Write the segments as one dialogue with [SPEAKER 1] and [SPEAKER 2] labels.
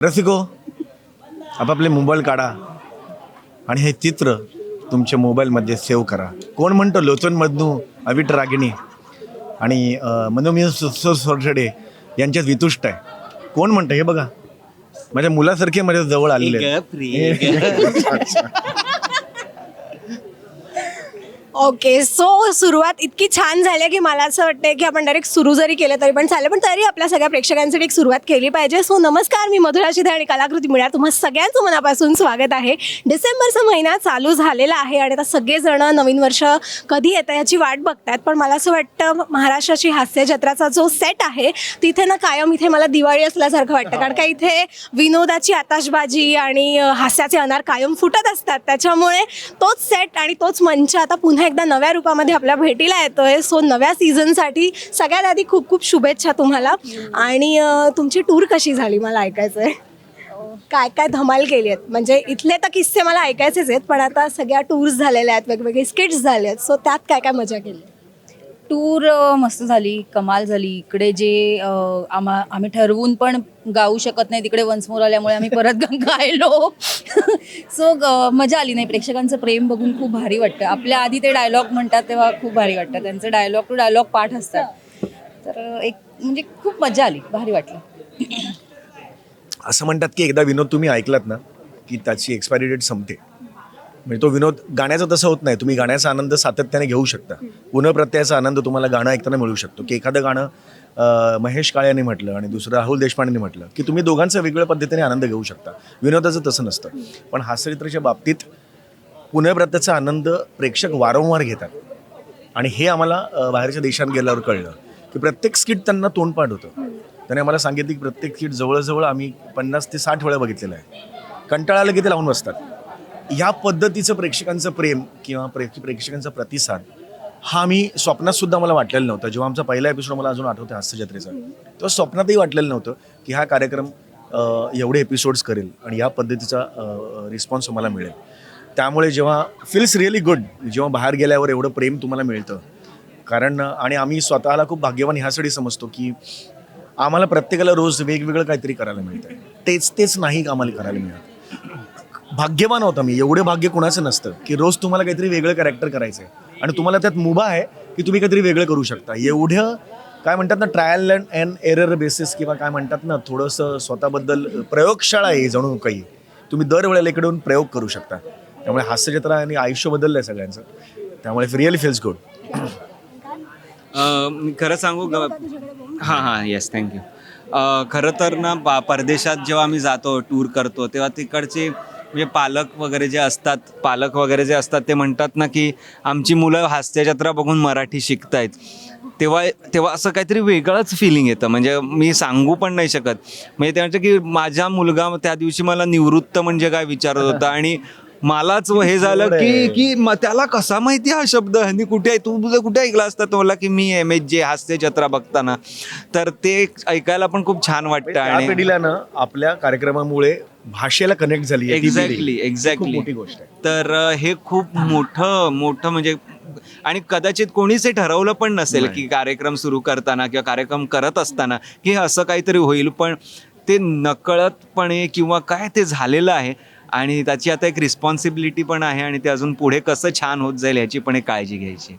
[SPEAKER 1] रसिको आपापले मोबाईल काढा आणि हे चित्र तुमच्या मोबाईलमध्ये सेव्ह करा. कोण म्हणतो? लोचन मधनू अविट रागिणी आणि मनोमिय सोरछडे यांच्यात वितुष्ट आहे. कोण म्हणतं? हे बघा. माझ्या मुलासारखे माझ्या जवळ आलेले.
[SPEAKER 2] ओके सो सुरुवात इतकी छान झाली आहे की मला असं वाटतंय की आपण डायरेक्ट सुरू जरी केलं तरी पण चालेल पण तरी आपल्या सगळ्या प्रेक्षकांसाठी एक सुरुवात केली पाहिजे. सो नमस्कार मी मधुरा शिधे आणि कलाकृती मिळा. तुम्हा सगळ्यांचं मनापासून स्वागत आहे. डिसेंबरचा महिना चालू झालेला आहे आणि आता सगळेजण नवीन वर्ष कधी येतं याची वाट बघतात पण मला असं वाटतं महाराष्ट्राची हास्य जत्राचा जो सेट आहे तिथे ना कायम इथे मला दिवाळी असल्यासारखं वाटतं. कारण का इथे विनोदाची आताशबाजी आणि हास्याचे अनार कायम फुटत असतात. त्याच्यामुळे तोच सेट आणि तोच मंच आता पुन्हा एकदा नव्या रूपामध्ये आपल्या भेटीला येतोय. सो नव्या सीझनसाठी सगळ्यात आधी खूप खूप शुभेच्छा तुम्हाला. आणि तुमची टूर कशी झाली मला ऐकायचं आहे काय काय धमाल केली आहेत? म्हणजे इथले तर किस्से मला ऐकायचेच आहेत पण आता सगळ्या टूर्स झालेल्या आहेत वेगवेगळे स्किट्स झाले आहेत. सो त्यात काय काय मजा केली?
[SPEAKER 3] टूर मस्त झाली कमाल झाली. इकडे जे आम्हा आम्ही ठरवून पण गाऊ शकत नाही तिकडे वन्समोर आल्यामुळे आम्ही परत गायलो सो मजा आली नाही. प्रेक्षकांचं प्रेम बघून खूप भारी वाटतं. आपल्या आधी ते डायलॉग म्हणतात तेव्हा खूप भारी वाटतं. त्यांचे डायलॉग टू डायलॉग पाठ असतात. तर एक म्हणजे खूप मजा आली. भारी वाटलं.
[SPEAKER 1] असं म्हणतात की एकदा विनोद तुम्ही ऐकलात ना की त्याची एक्सपायरी डेट संपते. म्हणजे तो विनोद गाण्याचं तसं होत नाही. तुम्ही गाण्याचा आनंद सातत्याने घेऊ शकता. पुनप्रत्ययाचा आनंद तुम्हाला गाणं ऐकताना मिळू शकतो. की एखादं गाणं महेश काळे यांनी म्हटलं आणि दुसरं राहुल देशपांडेंनी म्हटलं की तुम्ही दोघांचा वेगळ्या पद्धतीने आनंद घेऊ शकता. विनोदाचं तसं नसतं. पण हास्यचित्राच्या बाबतीत पुनप्रत्ययाचा आनंद प्रेक्षक वारंवार घेतात. आणि हे आम्हाला बाहेरच्या देशात गेल्यावर कळलं की प्रत्येक स्किट त्यांना तोंडपाठ होतं. त्याने आम्हाला सांगितलं की प्रत्येक स्किट जवळजवळ आम्ही पन्नास ते साठ वेळा बघितलेलं आहे. कंटाळा आलं की ते लावून बसतात? या पद्धतीचं प्रेक्षकांचं प्रेम किंवा प्रे प्रेक्षकांचा प्रतिसाद हा मी स्वप्नात सुद्धा मला वाटलेलं नव्हतं. जेव्हा आमचा पहिला एपिसोड मला अजून आठवतं हास्य जत्रेचा. तेव्हा स्वप्नातही वाटलेलं नव्हतं की हा कार्यक्रम एवढे एपिसोड्स करेल आणि या पद्धतीचा रिस्पॉन्स मला मिळेल. त्यामुळे जेव्हा फील्स रिअली गुड जेव्हा बाहेर गेल्यावर एवढं प्रेम तुम्हाला मिळतं. कारण आणि आम्ही स्वतःला खूप भाग्यवान ह्यासाठी समजतो की आम्हाला प्रत्येकाला रोज वेगवेगळं काहीतरी करायला मिळतं तेच तेच नाही आम्हाला करायला मिळतं. भाग्यवान होता मी. एवढे भाग्य कुणाचं नसतं की रोज तुम्हाला काहीतरी वेगळं कॅरेक्टर करायचं आहे आणि तुम्हाला त्यात मुभा आहे की तुम्ही काहीतरी वेगळं करू शकता. एवढं काय म्हणतात ना trial and and error basis किंवा काय म्हणतात ना थोडंसं स्वतःबद्दल प्रयोगशाळा आहे जणू काही. तुम्ही दरवेळेला इकडून प्रयोग करू शकता. त्यामुळे हास्यचित्र आणि आयुष्य बदललं आहे सगळ्यांचं. त्यामुळे रिअली फील्स गुड
[SPEAKER 4] खरं सांगू ग हां हां येस थँक्यू खरं तर ना पा परदेशात जेव्हा आम्ही जातो टूर करतो तेव्हा तिकडचे म्हणजे पालक वगैरे जे असतात पालक वगैरे जे असतात ते म्हणतात ना की आमची मुलं हास्यजत्रा बघून मराठी शिकतायत. तेव्हा तेव्हा असं काहीतरी वेगळंच फिलिंग येतं. म्हणजे मी सांगू पण नाही शकत. म्हणजे ते म्हणतं की माझा मुलगा त्या दिवशी मला निवृत्त म्हणजे काय विचारत होता आणि मलाच हे झालं की की म- त्याला कसा माहिती हा शब्द? ह्यांनी कुठे तू तुझं कुठे ऐकला असता? तो मला की मी एम एच जे हास्य जत्रा बघताना. तर ते ऐकायला पण खूप छान वाटतं
[SPEAKER 1] त्या
[SPEAKER 4] आणि
[SPEAKER 1] पिढीला ना आपल्या कार्यक्रमामुळे भाषेला कनेक्ट झाली आहे ती पिढी.
[SPEAKER 4] एक्झॅक्टली
[SPEAKER 1] खूप
[SPEAKER 4] एक्झॅक्टली
[SPEAKER 1] मोठी गोष्ट आहे.
[SPEAKER 4] तर अ, हे खूप मोठं मोठं म्हणजे आणि कदाचित कोणीच हे ठरवलं पण नसेल की कार्यक्रम सुरू करताना किंवा कार्यक्रम करत असताना की हे असं काहीतरी होईल पण ते नकळतपणे किंवा काय ते झालेलं आहे. आणि त्याची आता एक रिस्पॉन्सिबिलिटी पण आहे आणि ते अजून पुढे कसं छान होत जाईल याची पण एक काळजी घ्यायची.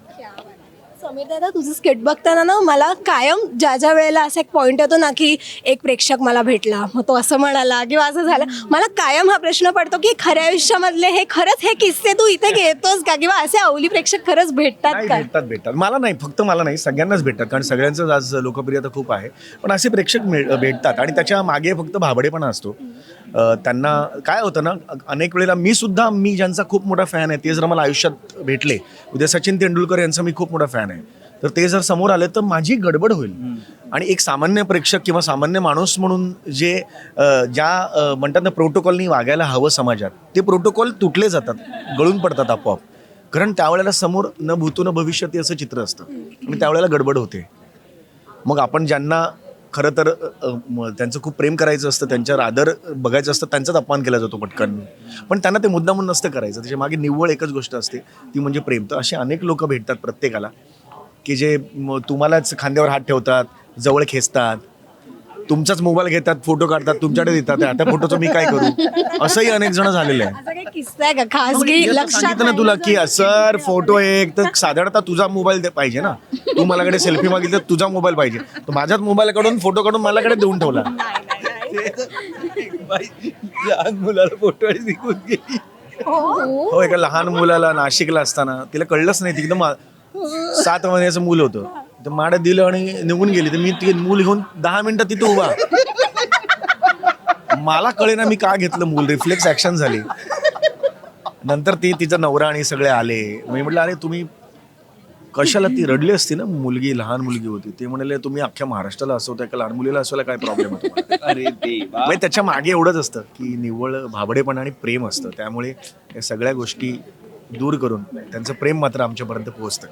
[SPEAKER 2] समीर दादा तुझं स्केट बघताना ना मला कायम ज्या ज्या वेळेला असा एक पॉईंट येतो ना की एक प्रेक्षक मला भेटला मग तो असं म्हणाला किंवा असं झालं. मला कायम हा प्रश्न पडतो की खऱ्या आयुष्यामधले हे खरंच हे किस्से तू इथे घेतोस का? किंवा असे अवली प्रेक्षक खरंच भेटतात
[SPEAKER 1] नाही
[SPEAKER 2] का?
[SPEAKER 1] भेटतात भेटतात. मला नाही फक्त मला नाही सगळ्यांनाच भेटतात. कारण सगळ्यांचं आज लोकप्रियता खूप आहे. पण असे प्रेक्षक मिळ- भेटतात आणि त्याच्यामागे फक्त भाबडेपणा असतो. त्यांना काय होतं ना अनेक वेळेला मी सुद्धा मी ज्यांचा खूप मोठा फॅन आहे ते जर मला आयुष्यात भेटले उद्या सचिन तेंडुलकर यांचा मी खूप मोठा फॅन आहे तर ते जर समोर आले तर माझी गडबड होईल. आणि एक सामान्य प्रेक्षक किंवा सामान्य माणूस म्हणून जे ज्या म्हणतात ना प्रोटोकॉलनी वागायला हवं समाजात ते प्रोटोकॉल तुटले जातात गळून पडतात आपोआप. कारण त्यावेळेला समोर न भूतो न भविष्यती असं चित्र असतं. आणि त्यावेळेला गडबड होते. मग आपण ज्यांना खरं तर त्यांचं खूप प्रेम करायचं असतं त्यांच्यावर आदर बघायचं असतं त्यांचाच अपमान केला जातो पटकन. पण त्यांना ते मुद्दामून नसतं करायचं. त्याच्यामागे निव्वळ एकच गोष्ट असते ती म्हणजे प्रेम. तर असे अनेक लोक भेटतात प्रत्येकाला की जे तुम्हालाच खांद्यावर हात ठेवतात जवळ खेचतात तुमचाच मोबाईल घेतात फोटो काढतात तुमच्याकडे देतात आता फोटोचं मी काय करू? असंही अनेक जण झालेलं आहे.
[SPEAKER 2] किस्सा आहे का? खासगी लक्षात
[SPEAKER 1] सांगितलं ना तुला की सर फोटो एक तर साधारणतः तुझा मोबाईल पाहिजे ना. तू मलाकडे सेल्फी मागितलं तर तुझा मोबाईल पाहिजे. तर माझ्याच मोबाईल काढून फोटो काढून मलाकडे देऊन ठेवला.
[SPEAKER 4] लहान मुलाला फोटो निघून गेली.
[SPEAKER 1] हो एका लहान मुलाला नाशिकला असताना तिला कळलंच नाही ती एकदम आ- सात महिन्याचं मूल होतं. तर माड्यात दिलं आणि निघून गेली. तर मी ती मूल घेऊन दहा मिनिटं तिथं उभा. मला कळेना मी का घेतलं मूल. रिफ्लेक्स ऍक्शन झाली. नंतर ती तिचा नवरा आणि सगळे आले. मी म्हटलं अरे तुम्ही कशाला ती रडली असती ना? मुलगी लहान मुलगी होती. ते म्हणाले तुम्ही अख्ख्या महाराष्ट्राला असवताय का लहान मुलीला असवायला काय प्रॉब्लेम होतो
[SPEAKER 4] अरे
[SPEAKER 1] म्हणजे त्याच्यामागे एवढंच असतं की निव्वळ भाबडेपण आणि प्रेम असतं. त्यामुळे या सगळ्या गोष्टी दूर करून त्यांचं प्रेम मात्र आमच्यापर्यंत पोहोचतं.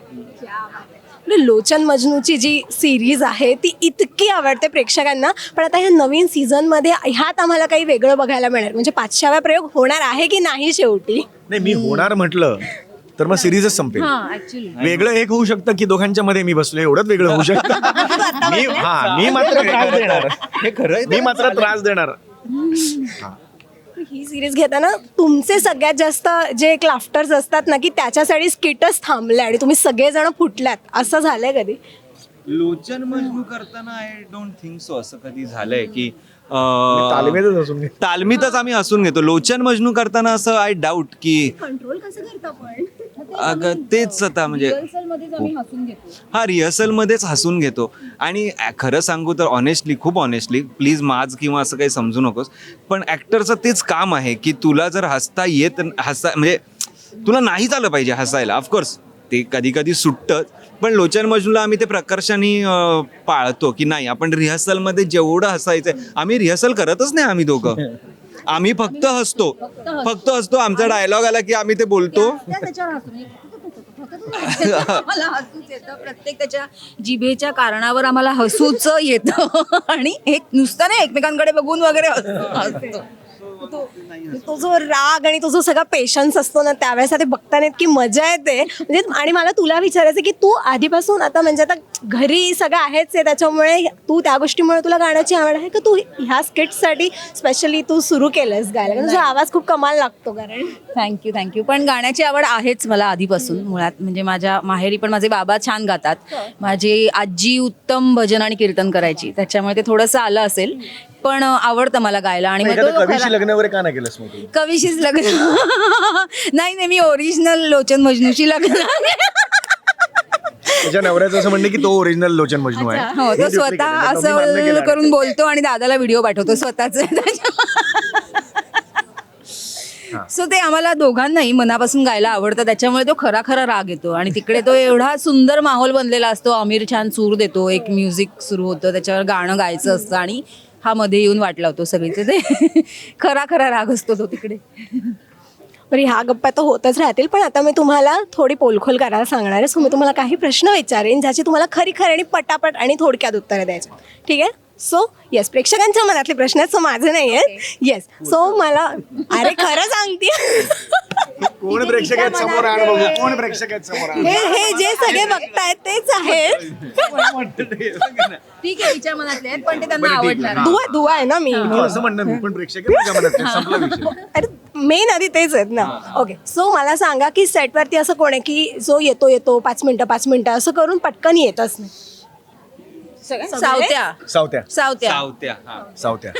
[SPEAKER 2] आपली लोचन मजनूची जी सिरीज आहे ती इतकी आवडते प्रेक्षकांना. पण आता ह्या नवीन सीझनमध्ये ह्यात आम्हाला काही वेगळं बघायला मिळेल. म्हणजे पाचशाव्या प्रयोग होणार आहे की नाही शेवटी?
[SPEAKER 1] नाही मी होणार म्हटलं तर मग सिरीजच संपेल.
[SPEAKER 3] हा ऍक्च्युली
[SPEAKER 1] वेगळं एक होऊ शकतं की दोघांच्या मध्ये मी बसलो एवढंच वेगळं होऊ शकतं. मी हा मी मात्र त्रास देणार.
[SPEAKER 4] हे खरं आहे
[SPEAKER 1] मी मात्र त्रास देणार.
[SPEAKER 2] ही. सिरीज घेताना तुमचे सगळ्यात जास्त जे क्लाफ्टर्स असतात ना की त्याच्यासाठी स्किटच थांबले आणि तुम्ही सगळेजण फुटल्यात. असं झालंय कधी?
[SPEAKER 4] लोचन मजनू करताना आय डोंट थिंक सो असं कधी झालंय की
[SPEAKER 1] तालमीतच.
[SPEAKER 4] तालमीतच आम्ही हसून घेतो. लोचन मजनू करताना असं आय डाऊट की
[SPEAKER 2] कंट्रोल कसं करता पण?
[SPEAKER 4] अगं तेच आता म्हणजे
[SPEAKER 3] मध्येच आम्ही हसून घेतो.
[SPEAKER 4] हा रिहर्सलमध्येच हसून घेतो. आणि खरं सांगू तर ऑनेस्टली खूप ऑनेस्टली प्लीज माज किंवा असं काही समजू नकोस पण ॲक्टरचं तेच काम आहे की तुला जर हसता येत हसा म्हणजे तुला नाही झालं पाहिजे हसायला ऑफकोर्स ते कधी कधी सुटतं. पण लोचन मजनूला आम्ही ते प्रकर्षाने पाळतो की नाही आपण रिहर्सलमध्ये जेवढं हसायचं आम्ही रिहर्सल करतच नाही आम्ही दोघं. आम्ही फक्त हसतो. फक्त हसतो. आमचा डायलॉग आला की आम्ही ते बोलतो.
[SPEAKER 3] त्याच्यावर हसून आम्हाला हसूच येतं. प्रत्येक त्याच्या जिभेच्या कारणावर आम्हाला हसूच येतं. आणि एक नुसतं नाही एकमेकांकडे बघून वगैरे हस- हसतो.
[SPEAKER 2] तो तो जो राग आणि तो जो सगळा पेशन्स असतो ना त्यावेळेस ते बघताना इतकी मजा येते. म्हणजे आणि मला तुला विचारायचं की तू आधीपासून आता म्हणजे आता घरी सगळं आहेच आहे त्याच्यामुळे तू त्या गोष्टीमुळे तुला गाण्याची आवड आहे का तू ह्या स्किटसाठी स्पेशली तू सुरू केलंस गायला? कारण तुझा आवाज खूप कमाल लागतो कारण.
[SPEAKER 3] थँक्यू थँक्यू पण गाण्याची आवड आहेच मला आधीपासून मुळात. म्हणजे माझ्या माहेरी पण माझे बाबा छान गातात. माझी आजी उत्तम भजन आणि कीर्तन करायची. त्याच्यामुळे ते थोडंसं आलं असेल. पण आवडतं मला गायला. आणि मग
[SPEAKER 1] कवीशी लग्न वगैरे का नाही केलंस मग तू?
[SPEAKER 3] कवीशीच लग्न नाही नाही मी ओरिजिनल लोचन मजनूशी लग्न
[SPEAKER 1] त्याच्या नवऱ्याचं असं म्हणणं की तो ओरिजिनल लोचन मजनू आहे.
[SPEAKER 3] हो तो
[SPEAKER 1] duplicate
[SPEAKER 3] स्वतः
[SPEAKER 1] आहे. तो मी मान्य
[SPEAKER 3] असं
[SPEAKER 1] केलं.
[SPEAKER 3] करून बोलतो आणि दादाला व्हिडिओ पाठवतो स्वतःच. सो ते आम्हाला दोघांनाही मनापासून गायला आवडतं. त्याच्यामुळे तो खरा खरा राग येतो. आणि तिकडे तो एवढा सुंदर माहोल बनलेला असतो. आमिर छान सूर देतो. एक म्युझिक सुरू होतं. त्याच्यावर गाणं गायचं असतं. आणि हा मध्ये येऊन वाट लावतो सगळीचे ते. खरा खरा राग असतो तो तिकडे.
[SPEAKER 2] बरं ह्या गप्पा तर होतच राहतील पण आता मी तुम्हाला थोडी पोलखोल करायला सांगणार आहे. सो मी तुम्हाला काही प्रश्न विचारेन ज्याची तुम्हाला खरी खरी आणि पटापट आणि थोडक्यात उत्तरं द्यायची. ठीक आहे? सो येस प्रेक्षकांच्या मनातले प्रश्न आहेत सो माझे नाही आहेत. येस सो मला अरे खरं सांगते.
[SPEAKER 1] कोण प्रेक्षक आहेत समोर? आण बघू. कोण प्रेक्षक आहेत समोर? आण.
[SPEAKER 2] हे हे जे सगळे बघतायत तेच आहेत.
[SPEAKER 3] ठीक आहे तिच्या मनातले आहेत पण ते त्यांना आवडणार.
[SPEAKER 2] दुवा दुवा आहे ना मी.
[SPEAKER 1] हो, असं म्हणणं मी पण प्रेक्षक आहेत माझ्या मनात. संपला विषय.
[SPEAKER 2] अरे मेन आधी तेच आहेत ना. ओके सो मला सांगा की सेटवरती असं कोण आहे की जो येतो येतो पाच मिनिटं पाच मिनिटं असं करून पटकन येतच नाही.
[SPEAKER 3] सावत्या.
[SPEAKER 1] सावत्या.
[SPEAKER 3] सावत्या.
[SPEAKER 4] सावत्या हा.
[SPEAKER 1] सावत्या.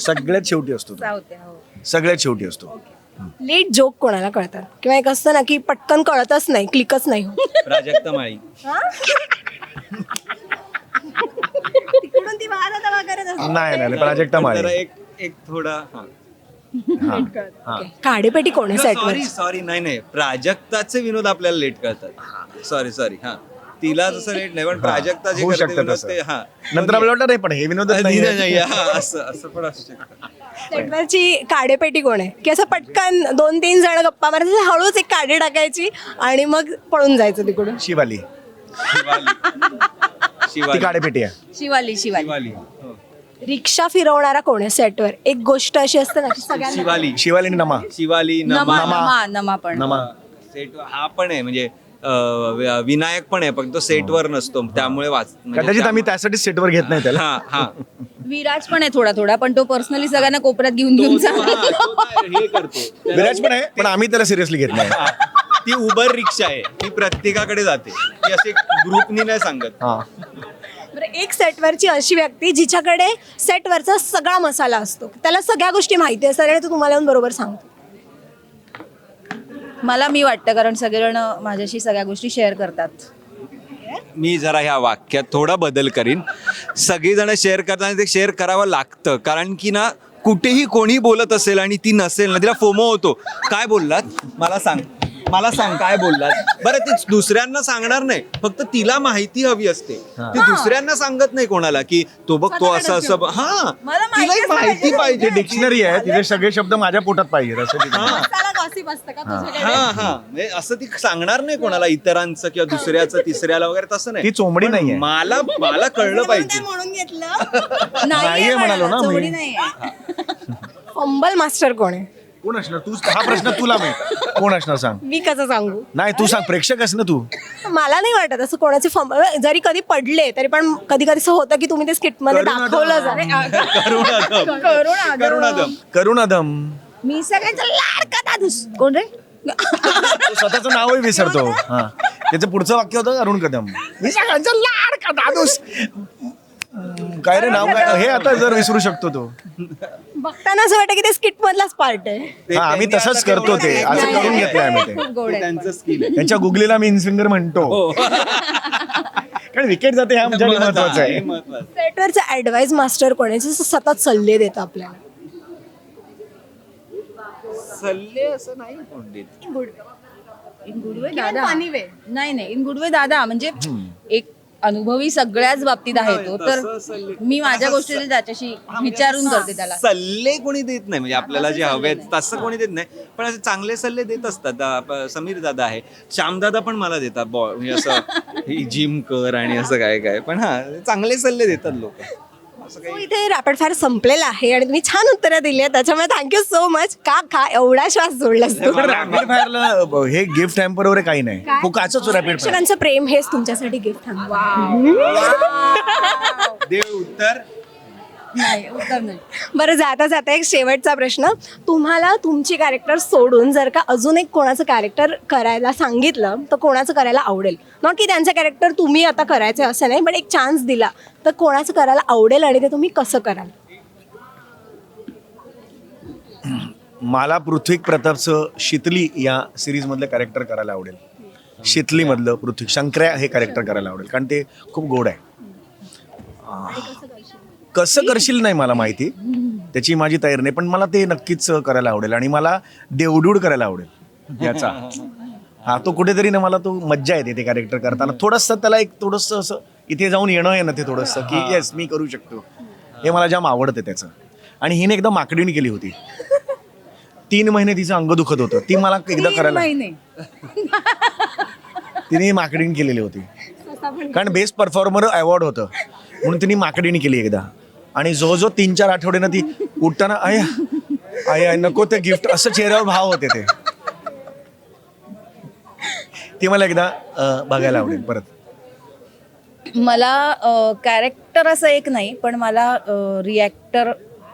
[SPEAKER 1] सगळ्यात शेवटी असतो तो.
[SPEAKER 3] सावत्या हो.
[SPEAKER 1] सगळ्यात शेवटी असतो
[SPEAKER 2] लेट जोक कोणाला कळतात? किंवा एक असतं ना की पटकन कळतच नाही क्लिकच नाही होत.
[SPEAKER 4] प्राजक्ता माळी
[SPEAKER 2] तिकडून ती वादादवा करत असते.
[SPEAKER 1] नाही नाही प्राजक्ता
[SPEAKER 4] जरा
[SPEAKER 1] माळे
[SPEAKER 4] एक एक थोडा हा.
[SPEAKER 1] हा
[SPEAKER 2] काडेपेटी कोण आहे सेटवर
[SPEAKER 4] सॉरी सॉरी नाही नाही. प्राजक्ताचे विनोद आपल्याला लेट करतात सॉरी सॉरी हा. तिला जसं लेट नाही पण प्राजक्ता जे
[SPEAKER 1] होऊ
[SPEAKER 4] करते
[SPEAKER 1] शकतं
[SPEAKER 4] विनोद
[SPEAKER 1] तसं.
[SPEAKER 4] ते हा.
[SPEAKER 1] नंतर आपल्याला वाटलं नाही पण हे विनोद
[SPEAKER 4] नाही, हा, असं असं पण असू शकतं.
[SPEAKER 2] सेटवरची काडेपेटी कोण आहे? की असं पटकन दोन तीन जण गप्पा मारायचे हळूच एक काडी टाकायची आणि मग पळून जायचं तिकडून.
[SPEAKER 1] शिवाली.
[SPEAKER 4] शिवाली.
[SPEAKER 1] ती
[SPEAKER 4] शिवाली
[SPEAKER 1] काडेपेटी आहे.
[SPEAKER 3] शिवाली शिवाली.
[SPEAKER 4] शिवाली हो.
[SPEAKER 2] रिक्षा फिरवणारा कोण आहे सेटवर? एक गोष्ट अशी असते ना की सगळ्यांना
[SPEAKER 4] शिवाली.
[SPEAKER 1] शिवाली आणि नमा.
[SPEAKER 4] शिवाली
[SPEAKER 3] नमा.
[SPEAKER 4] नमा
[SPEAKER 3] नमा नमा पण.
[SPEAKER 1] नमा.
[SPEAKER 4] सेट हा पण आहे म्हणजे अं, विनायक पण आहे फक्त तो सेटवर नसतो त्यामुळे वाच म्हणजे
[SPEAKER 1] कदाचित आम्ही त्यासाठी सेटवर घेत नाही त्याला.
[SPEAKER 4] हा हा.
[SPEAKER 3] विराज पण आहे थोडा थोडा पण तो पर्सनली सगळ्यांना कोपऱ्यात घेऊन घेऊन
[SPEAKER 4] तो-
[SPEAKER 3] जा
[SPEAKER 4] हा, तो काय करतो.
[SPEAKER 1] विराज पण आहे पण आम्ही त्याला सिरियसली घेत नाही.
[SPEAKER 4] हा. ती उबर रिक्षा आहे ती प्रत्येकाकडे जाते. ती अशी ग्रुपनी नाही सांगत.
[SPEAKER 1] हा.
[SPEAKER 2] बरं एक सेटवरची अशी व्यक्ती जिच्याकडे सेटवरचा सगळा मसाला असतो. त्याला सगळ्या गोष्टी माहिती असतात आणि तो तुम्हाला येऊन बरोबर सांगतो.
[SPEAKER 3] मला मी वाटतं कारण सगळेजण माझ्याशी सगळ्या गोष्टी शेअर करतात.
[SPEAKER 4] मी जरा ह्या वाक्यात थोडा बदल करीन. सगळीजण शेअर करताना ते शेअर करावं लागतं कारण की ना कुठेही कोणी बोलत असेल आणि ती नसेल ना तिला फोमो होतो. काय बोललात? मला सांग. मला सांग काय बोललात? बरं ती दुसऱ्यांना सांगणार नाही. फक्त तिला माहिती हवी असते. ती दुसऱ्यांना सांगत नाही कोणाला की तो बघ तो असं असं हा.
[SPEAKER 3] मला
[SPEAKER 4] तिला एक माहिती पाहिजे.
[SPEAKER 1] डिक्शनरी आहे तिथे सगळे शब्द माझ्या पोटात पाहिजेत असं तिथे.
[SPEAKER 4] हा हा. म्हणजे असं ती सांगणार नाही कोणाला इतरांचं किंवा दुसऱ्याचं तिसऱ्याला वगैरे तसं नाही.
[SPEAKER 1] ती चोंबडी
[SPEAKER 4] पण
[SPEAKER 1] नाहीये.
[SPEAKER 4] मला मला कळलं पाहिजे.
[SPEAKER 2] म्हणून घेतलं?
[SPEAKER 1] नाहीये म्हणालो ना मी.
[SPEAKER 2] फंबल मास्टर कोण आहे?
[SPEAKER 1] कोण असणार? तू हा प्रश्न तुला मी. कोण असणार सांग?
[SPEAKER 2] मी कसं सांगू?
[SPEAKER 1] नाही तू सांग. प्रेक्षक अस ना तू.
[SPEAKER 2] मला नाही वाटत असं कोणाचे फंबल. जरी कधी पडले तरी पण कधी कधी असं होतं की तुम्ही ते स्किटमध्ये
[SPEAKER 1] करुणादम.
[SPEAKER 2] दाखवलं जाते
[SPEAKER 4] करुणादम करुणादम
[SPEAKER 1] करुणादम
[SPEAKER 3] मी सगळ्यांचा लाडका दादूस. कोण रे?
[SPEAKER 1] तो स्वतःचं नावही विसरतो. हा. त्याचं पुढचं वाक्य होतं अरुण कदम. मी सगळ्यांचा लाडका दादूस. काय रे नाव काय? हे आता जर विसरू शकतो तो.
[SPEAKER 2] बघताना असं वाटतं की ते स्किट मधलाच पार्ट आहे.
[SPEAKER 1] हा आम्ही तसंच
[SPEAKER 4] आता
[SPEAKER 1] करतो ते. असं करून घेतलंय आम्ही ते.
[SPEAKER 3] खूप गोड
[SPEAKER 4] ते
[SPEAKER 3] आहे.
[SPEAKER 4] त्यांचं स्किल आहे.
[SPEAKER 1] त्यांच्या गुगलीला मी इनसिंगर म्हणतो. कारण विकेट जाते हे आमच्या महत्वाचं
[SPEAKER 4] हे
[SPEAKER 1] आहे.
[SPEAKER 4] महत्वाचं.
[SPEAKER 2] सेटवरचं ऍडवाइस मास्टर कोण आहे जे सतत सल्ले देतं आपल्याला.
[SPEAKER 4] सल्ले असं नाही कोण देत.
[SPEAKER 3] इन गुडवे दादा. नाही नाही इन गुडवे दादा म्हणजे एक अनुभवी सगळ्याच बाबतीत आहे तो तर
[SPEAKER 4] तसं सल्ले-
[SPEAKER 3] मी माझ्या गोष्टी त्याच्याशी विचारून करते त्याला.
[SPEAKER 4] सल्ले कोणी देत नाही म्हणजे आपल्याला जे हवे आहेत तसं कोणी देत नाही. पण असे चांगले सल्ले देत असतात. दा- प- समीर दादा आहे. श्यामदादा पण मला देतात बॉ म्हणजे असं जिम कर आणि असं काय काय. पण हा चांगले सल्ले देतात लोक.
[SPEAKER 2] इथे रॅपिड फायर संपलेला आहे आणि तुम्ही छान उत्तरं दिली त्याच्यामुळे थँक्यू सो मच का का एवढा श्वास जोडलास तू
[SPEAKER 1] पण रॅपिड फायरला हे गिफ्ट हॅम्पर वगैरे काही नाही. फुकाचंच रॅपिड फायर
[SPEAKER 2] प्रेक्षकांचं प्रेम हेच तुमच्यासाठी गिफ्ट
[SPEAKER 4] देव उत्तर.
[SPEAKER 3] नाही उत्तर नाही.
[SPEAKER 2] बरं जाता जाता एक शेवटचा प्रश्न. तुम्हाला तुमची कॅरेक्टर सोडून जर का अजून एक कोणाचं कॅरेक्टर करायला सांगितलं तर कोणाचं करायला आवडेल? नॉट की त्यांचं कॅरेक्टर तुम्ही आता करायचं असं नाही पण एक चान्स दिला तर कोणाचं करायला आवडेल आणि ते तुम्ही कसं कराल?
[SPEAKER 1] मला पृथ्वी प्रतापचं शितली या सिरीजमधलं कॅरेक्टर करायला आवडेल. शितलीमधलं पृथ्वी शंकर्या हे कॅरेक्टर करायला आवडेल कारण ते खूप गोड आहे. आह. कसं करशील नाही मला माहिती. त्याची माझी तयारी नाही पण मला ते नक्कीच करायला आवडेल आणि मला देवडूड करायला आवडेल याचा. हा तो कुठेतरी ना मला तो मज्जा येते ते कॅरेक्टर करताना. थोडंसं त्याला एक थोडंसं असं इथे जाऊन येणं आहे ना ते थोडंसं की येस मी करू शकतो. हे मला जाम आवडतं त्याचं. आणि हिने एकदा माकडीण केली होती. तीन महिने तिचं अंग दुखत होतं. ती मला एकदा करायला तिने माकडीण केलेली होती. कारण बेस्ट परफॉर्मर अवॉर्ड होतं. म्हणून तिने माकडीण केली एकदा. आणि जो जो तीन चार आठवड्यानं ती उठताना आय आय आय नको ते गिफ्ट. असं चेहऱ्यावर भाव होते ते. ती मला एकदा बघायला आवडेल परत.
[SPEAKER 3] मला कॅरेक्टर असं एक नाही पण मला रिॲक्टर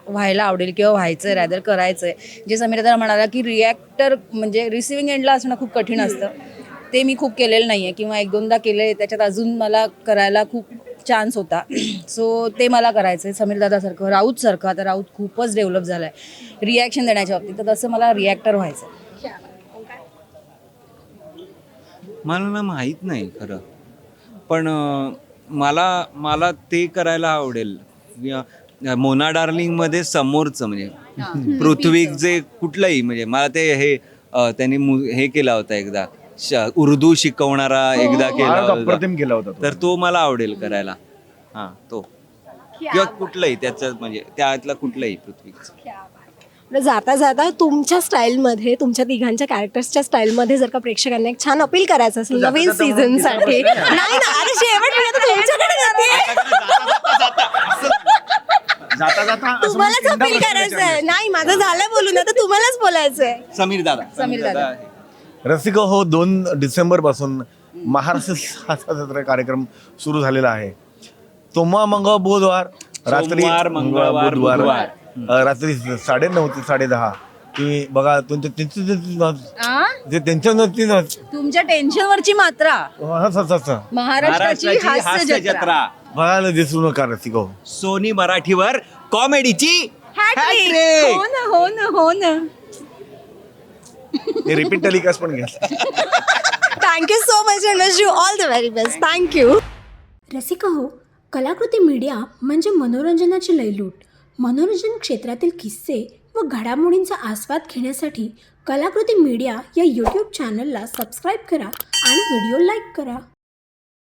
[SPEAKER 3] व्हायला आवडेल किंवा व्हायचं आहे रॅदर करायचं आहे जे समीर दादा म्हणाला की रिॲक्टर म्हणजे रिसिव्हिंग एंडला असणं खूप कठीण असतं. ते मी खूप केलेलं नाही आहे किंवा एक दोनदा केलं आहे त्याच्यात अजून मला करायला खूप चान्स होता. सो ते मला करायचं आहे समीर दादासारखं राऊतसारखं आता राऊत खूपच डेव्हलप झालं आहे रिॲक्शन देण्याच्या बाबतीत. तर तसं मला रिॲक्टर व्हायचं आहे
[SPEAKER 4] मला ना माहीत नाही खरं. पण मला मला ते करायला आवडेल. या- मोना डार्लिंगमध्ये समोरचं म्हणजे पृथ्वी जे कुठलंही म्हणजे मला ते हे त्यांनी मु- हे केला होता एकदा. श- उर्दू शिकवणारा एकदा केला
[SPEAKER 1] फारच
[SPEAKER 4] होता.
[SPEAKER 1] अप्रतिम केला होता तो.
[SPEAKER 4] तर तो मला आवडेल करायला. हा तो. किंवा कुठलंही त्याचं म्हणजे त्यातला कुठलंही पृथ्वीचं.
[SPEAKER 2] बरं, जाता जाता तुमच्या स्टाईलमध्ये तुमच्या तिघांच्या कॅरेक्टर्सच्या स्टाईलमध्ये जर का प्रेक्षकांना एक छान अपील करायचं असेल नवीन
[SPEAKER 1] सीझनसाठी.
[SPEAKER 2] नाही ना अरे शेवट तुमच्याकडे जाते.
[SPEAKER 1] जाता जाता असं.
[SPEAKER 2] तुम्हालाच अपील
[SPEAKER 1] प्रश्न
[SPEAKER 2] करायचं
[SPEAKER 1] विचारले.
[SPEAKER 2] आहे नाही माझं झालं बोलून आता तुम्हालाच बोलायचं आहे
[SPEAKER 4] समीर दादा.
[SPEAKER 3] समीर दादा.
[SPEAKER 1] रसिक हो दोन डिसेंबरपासून महाराष्ट्र स्वातंत्र्य कार्यक्रम सुरू झालेला आहे. सोमवार मंगळ बुधवार रात्री
[SPEAKER 4] मंगळवार, बुधवार.
[SPEAKER 1] रात्री साडे नऊ ते साडे दहा तुम्ही बघा तुमच्या त्यांच्या नसतील
[SPEAKER 3] तुमच्या टेन्शनवरची मात्रा. महाराष्ट्राची हास्य जत्रा.
[SPEAKER 1] बघायला दिसू नका रसिको
[SPEAKER 4] सोनी मराठीवर कॉमेडीची.
[SPEAKER 3] हो ना हो ना हो ना.
[SPEAKER 1] हे रिपीट टेलिकास्ट पण घ्या
[SPEAKER 5] thank you so much and wish you all the very best thank you Rasika हो कलाकृती मीडिया म्हणजे मनोरंजनाची लयलूट. मनोरंजन क्षेत्रातील किस्से व घडामोडींचा आस्वाद घेण्यासाठी कलाकृती मीडिया या यूट्यूब चॅनलला सबस्क्राईब करा आणि व्हिडिओ लाईक करा.